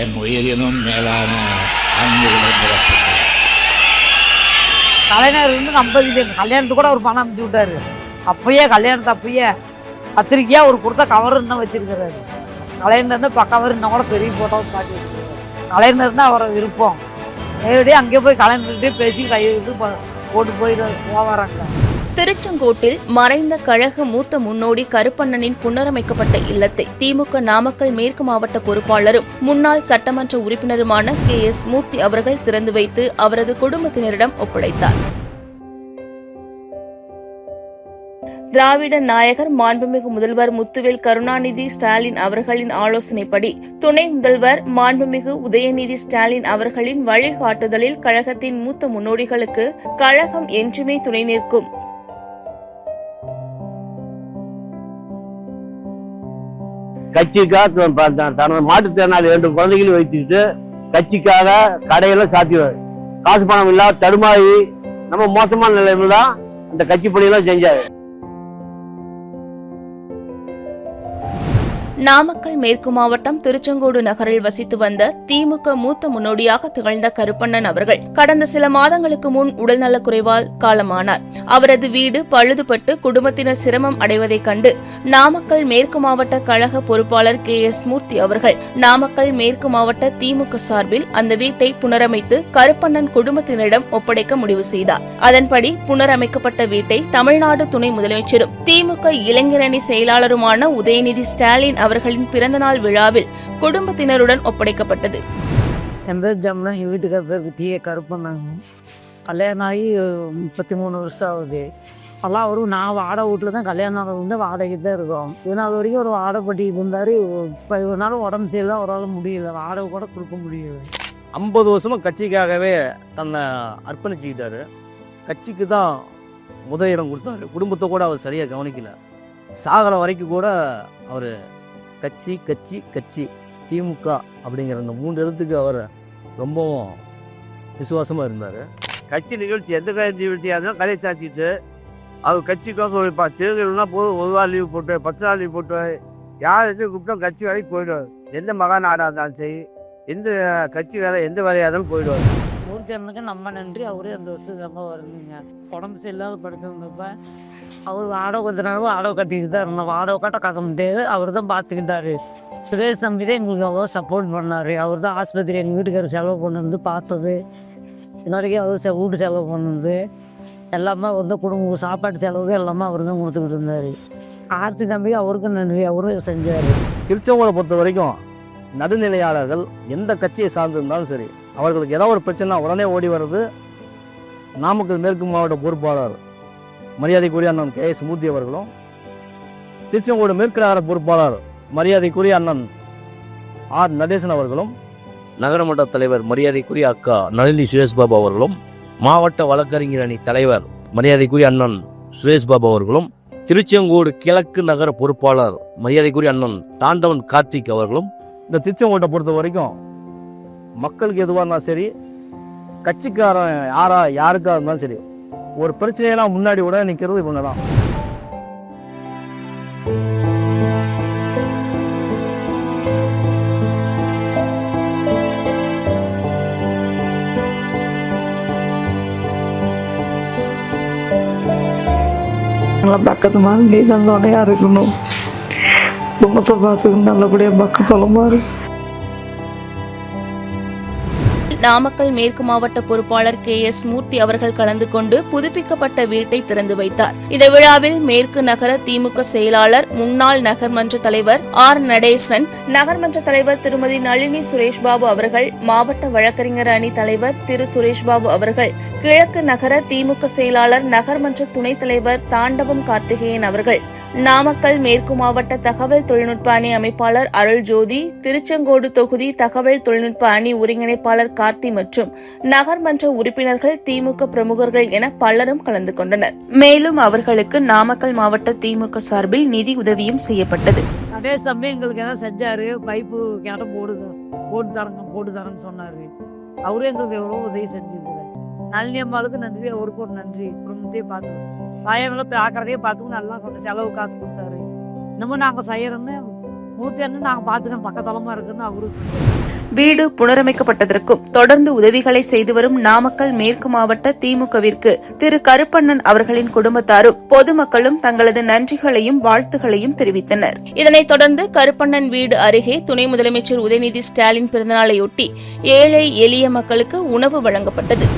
என் உயிரினும் மேலான அன்புகளை பிறப்பிக்கிறேன். கலைஞர் வந்து நம்பது கல்யாணத்துக்கு கூட ஒரு பணம் அமைச்சு விட்டாரு. அப்பயே கல்யாணத்தை அப்பயே பத்திரிக்கையாக ஒரு கொடுத்த கவர் இன்னும் வச்சிருக்கிறாரு. கலைஞர் இருந்து கவர் இன்னும் கூட பெரிய ஃபோட்டோவை காட்டி கலைஞர் தான் அவரை விருப்பம். நேரடியாக அங்கேயே போய் கலைஞர்கிட்டே பேசி கையெழுத்து போட்டு போயிட்டு போவாராங்க திருச்செங்கோட்டில் மறைந்த கழக மூத்த முன்னோடி கருப்பண்ணனின் புனரமைக்கப்பட்ட இல்லத்தை திமுக நாமக்கல் மேற்கு மாவட்ட பொறுப்பாளரும் முன்னாள் சட்டமன்ற உறுப்பினருமான கே. எஸ். மூர்த்தி அவர்கள் திறந்து வைத்து அவரது குடும்பத்தினரிடம் ஒப்படைத்தார். திராவிட நாயகர் மாண்புமிகு முதல்வர் முத்துவேல் கருணாநிதி ஸ்டாலின் அவர்களின் ஆலோசனைப்படி துணை முதல்வர் மாண்புமிகு உதயநிதி ஸ்டாலின் அவர்களின் வழிகாட்டுதலில் கழகத்தின் மூத்த முன்னோடிகளுக்கு கழகம் என்றுமே துணை நிற்கும். கட்சிக்காக தனது மாற்றுத்திறனாளி ரெண்டு குழந்தைகளையும் வைத்துக்கிட்டு கட்சிக்காக கடையெல்லாம் சாத்திடுவார் காசு பணம் இல்லாத தடுமாறி நம்ம மோசமான நிலையில தான் அந்த கட்சி பணியெல்லாம் செஞ்சாரு. நாமக்கல் மேற்கு மாவட்டம் திருச்செங்கோடு நகரில் வசித்து வந்த திமுக மூத்த முன்னோடியாக திகழ்ந்த கருப்பண்ணன் அவர்கள் கடந்த சில மாதங்களுக்கு முன் உடல்நலக் குறைவால் காலமானார். அவரது வீடு பழுதுபட்டு குடும்பத்தினர் சிரமம் அடைவதைக் கண்டு நாமக்கல் மேற்கு மாவட்ட கழக பொறுப்பாளர் கே எஸ் மூர்த்தி அவர்கள் நாமக்கல் மேற்கு மாவட்ட திமுக சார்பில் அந்த வீட்டை புனரமைத்து கருப்பண்ணன் குடும்பத்தினரிடம் ஒப்படைக்க முடிவு செய்தார். அதன்படி புனரமைக்கப்பட்ட வீட்டை தமிழ்நாடு துணை முதலமைச்சரும் திமுக இளைஞரணி செயலாளருமான உதயநிதி ஸ்டாலின் அவர்களின் பிறந்தநாள் விழாவில் குடும்பத்தினருடன் ஒப்படைக்கப்பட்டது. என் பேர் ஜம்னா என் வீட்டுக்கார பேர் டிஏ கருப்பண்ணாங்க கல்யாணம் ஆகி முப்பத்தி மூணு வருஷம் ஆகுது. எல்லாம் அவரும் நான் வாடகை வீட்டில் தான் கல்யாணம் வந்து வாடகைக்கு தான் இருக்கோம். இதனால் வரைக்கும் ஒரு வாடகை இருந்தார் இப்போ இவனால உடம்பு சரியில்லை அவரால் முடியல. வாடகை கூட கொடுக்க முடியல. ஐம்பது வருஷமா கட்சிக்காகவே தன்னை அர்ப்பணிச்சுக்கிட்டாரு. கட்சிக்கு தான் முதல் இடம் கொடுத்தாரு. குடும்பத்தை கூட அவர் சரியாக கவனிக்கல. சாகிற வரைக்கும் கூட அவர் கட்சி கட்சி கட்சி திமுக அப்படிங்கிற அந்த மூன்று இடத்துக்கு அவர் ரொம்பவும் விசுவாசமாக இருந்தார். கட்சி நிகழ்ச்சி எந்த கட்சி நிகழ்ச்சியாக இருந்தாலும் கடையை சாத்திட்டு அவர் கட்சிக்கோசம் உழைப்பா தேர்தல்னா போதும் ஒரு வாரம் லீவ் போட்டு பத்து நாள் லீவ் போட்டு யார் எது கூப்பிட்டோம் கட்சி வேலைக்கு போயிடுவார். எந்த மகாநாடாக இருந்தாலும் சரி எந்த கட்சி வேலை எந்த வேலையாக இருந்தாலும் போயிடுவார். ஊர்ச்சனுக்கு நம்ம நன்றி. அவரே அந்த வருஷத்துக்கு ரொம்ப வரணுங்க உடம்பு சரியில்லாத படுத்திருந்தப்ப அவர் வாடகை கொஞ்ச வாடகை கட்டிக்கிட்டு தான் இருந்தோம். வாடகை கட்ட கத்த முடியாது. அவர் தான் பார்த்துக்கிட்டாரு. சுரேஷ் தம்பி தான் எங்களுக்கு அவ்வளோ சப்போர்ட் பண்ணார். அவர் தான் ஆஸ்பத்திரி எங்கள் வீட்டுக்காரர் செலவு கொண்டு வந்து பார்த்தது. இன்னொருக்கே அவர் செ- வீட்டு செலவு பண்ணது எல்லாமே வந்து குடும்ப சாப்பாட்டு செலவு எல்லாமே அவர் தான் கொடுத்துக்கிட்டு இருந்தார். ஆர்த்தி தம்பிக்கு அவருக்கும் நன்றி. அவரும் செஞ்சார். திருச்செங்கோலை பொறுத்த வரைக்கும் நடுநிலையாளர்கள் எந்த கட்சியை சார்ந்திருந்தாலும் சரி அவர்களுக்கு ஏதாவது ஒரு பிரச்சனை உடனே ஓடி வர்றது நாமக்கல் மேற்கு மாவட்ட பொறுப்பாளர் மரியாதைக்குரிய அண்ணன் கே எஸ் மூர்த்தி அவர்களும் திருச்செங்கோடு மேற்கு நகர பொறுப்பாளர் மரியாதைக்குரிய அண்ணன் ஆர் நடேசன் அவர்களும் நகரமன்ற தலைவர் மரியாதைக்குரிய அக்கா நளினி சுரேஷ்பாபு அவர்களும் மாவட்ட வழக்கறிஞர் அணி தலைவர் மரியாதைக்குரிய அண்ணன் சுரேஷ்பாபு அவர்களும் திருச்செங்கோடு கிழக்கு நகர பொறுப்பாளர் மரியாதைக்குரிய அண்ணன் தாண்டவன் கார்த்திக் அவர்களும். இந்த திருச்செங்கோட்டை பொறுத்த வரைக்கும் மக்களுக்கு எதுவாக இருந்தாலும் சரி கட்சிக்காரன் யாரா யாருக்காக இருந்தாலும் சரி ஒரு பிரச்சனையெல்லாம் முன்னாடி விட நிற்கிறது இவங்க தான் நல்லா பக்கத்து மாதிரி நீ தான் துணையாக இருக்கணும் குடும்பத்தை பார்த்துக்கணும் நல்லபடியாக பக்கத்தலமாக இருக்கும் நாமக்கல் மேற்கு மாவட்ட பொறுப்பாளர் கே எஸ் மூர்த்தி அவர்கள் கலந்து கொண்டு புதுப்பிக்கப்பட்ட வீட்டை திறந்து வைத்தார். இந்த விழாவில் மேற்கு நகர திமுக செயலாளர் முன்னாள் நகர்மன்ற தலைவர் ஆர். நடேசன் நகர்மன்ற தலைவர் திருமதி நளினி சுரேஷ்பாபு அவர்கள் மாவட்ட வழக்கறிஞர் அணி தலைவர் திரு. சுரேஷ்பாபு அவர்கள் கிழக்கு நகர திமுக செயலாளர் நகர்மன்ற துணைத் தலைவர் தாண்டவம் கார்த்திகேயன் அவர்கள் நாமக்கல் மேற்கு மாவட்ட தகவல் தொழில்நுட்ப அணி அமைப்பாளர் அருள் ஜோதி திருச்செங்கோடு தொகுதி தகவல் தொழில்நுட்ப அணி ஒருங்கிணைப்பாளர் கார்த்தி மற்றும் நகர்மன்ற உறுப்பினர்கள் திமுக பிரமுகர்கள் என பலரும் கலந்து கொண்டனர். மேலும் அவர்களுக்கு நாமக்கல் மாவட்ட திமுக சார்பில் நிதி உதவியும் செய்யப்பட்டது. அதே சமயம் எங்களுக்கு எதாவது செஞ்சாரு பைப்பு கிணறு போடுங்க போட்டு தரங்க போட்டு தரேன்னு சொன்னாரு. அவரும் எங்களுக்கு எவ்வளோ உதவி செஞ்சிருக்கிறார் நளினி அம்மாளுக்கு நன்றி அவருக்கு ஒரு நன்றி. குடும்பத்தையே பார்த்துருக்கோம் பையன்களை பார்க்கறதையே பார்த்து நல்லா கொஞ்சம் செலவு காசு கொடுத்தாரு. இன்னமும் நாங்கள் செய்யறோம்னு அண்ணன் நாங்கள் பார்த்துக்கோம் பக்கத்தலமாக இருக்குன்னு அவரு சொன்னாரு. வீடு புனரமைக்கப்பட்டதற்கும் தொடர்ந்து உதவிகளை செய்து வரும் நாமக்கல் மேற்கு மாவட்ட திமுகவிற்கு திரு கருப்பண்ணன் அவர்களின் குடும்பத்தாரும் பொதுமக்களும் தங்களது நன்றிகளையும் வாழ்த்துகளையும் தெரிவித்தனர். இதனைத் தொடர்ந்து கருப்பண்ணன் வீடு அருகே துணை முதலமைச்சர் உதயநிதி ஸ்டாலின் பிறந்தநாளையொட்டி ஏழை எளிய மக்களுக்கு உணவு வழங்கப்பட்டது.